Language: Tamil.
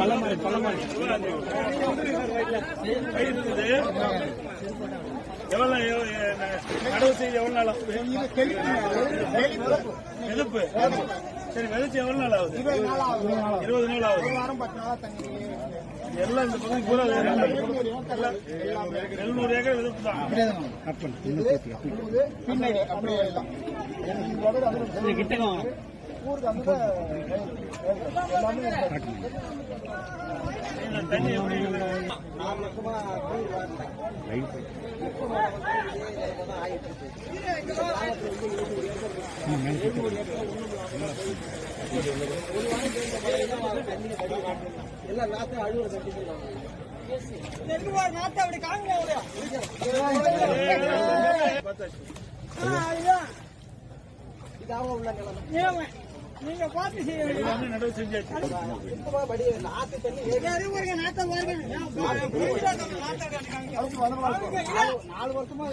பழமாரி பழமாரி எவ்வளோ நடவு எவ்வளோ நாள் எதிர்ப்பு சரி விதைச்சு எவ்வளவு நாள் ஆகுது இருபது நாள் ஆகுது எல்லாம் இந்த பக்கம் பூரா எழுநூறு ஏக்கர் விதப்பு தான் பின்னாடி ஊருக்கு அந்த எல்லாமே. எல்லாம் நாத்து அழுவ தட்டி இதாகவும் உள்ள நிலைமை நீங்க பார்த்து பாருங்க நாலு வருஷமா